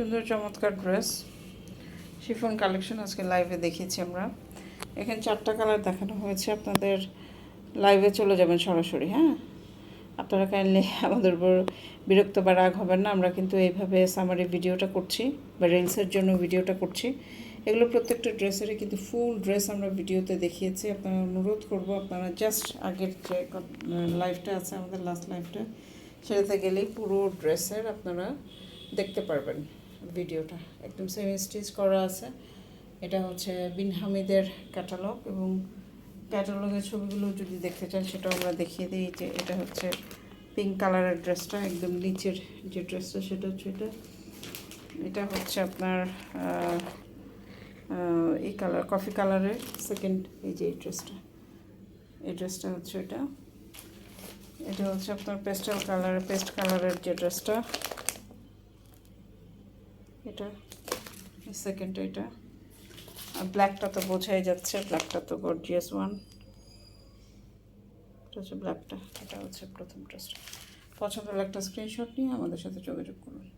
সুন্দর, চমৎকার dress. Chiffon collection আজকে লাইভে দেখিয়েছি আমরা। এখানে চারটা কালার দেখানো হয়েছে। আপনাদের লাইভে চলে যাবেন সরাসরি হ্যাঁ? আপনারা কাইন্ডলি আমাদের উপর বিরক্ত বা রাগ হবেন না। আমরা কিন্তু এইভাবে সামারি ভিডিওটা করছি বা রিলসের জন্য ভিডিওটা করছি। এগুলো প্রত্যেকটা ড্রেসেরই কিন্তু ফুল ড্রেস আমরা ভিডিওতে দেখিয়েছি। আপনারা অনুরোধ করব, আপনারা জাস্ট আগের যে লাইফটা আছে, আমাদের লাস্ট লাইফটা সেটাতে গেলেই পুরো ড্রেসের আপনারা দেখতে পারবেন। ভিডিওটা। একদম সেমি স্টিচ করা আছে। এটা হচ্ছে বিন হামিদের ক্যাটালগ এবং ক্যাটালগের ছবিগুলো যদি দেখতে চান, সেটাও আমরা দেখিয়ে দিই যে এটা হচ্ছে পিঙ্ক কালারের ড্রেসটা একদম নিচের যে ড্রেসটা সেটা হচ্ছে এটা। এটা হচ্ছে আপনার এই কালার কফি কালারের সেকেন্ড এই যে এই ড্রেসটা এই ড্রেসটা হচ্ছে এটা। এটা হচ্ছে আপনার পেস্টাল কালারের পেস্ট কালারের যে ড্রেসটা এটা সেকেন্ড এটা। আর ব্ল্যাকটা তো বোঝাই যাচ্ছে ব্ল্যাকটা তো গর্জিয়াস ওয়ান এটা হচ্ছে ব্ল্যাকটা এটা হচ্ছে প্রথম ড্রেসটা পছন্দ হলে একটা স্ক্রিনশট নিয়ে আমাদের সাথে যোগাযোগ করুন।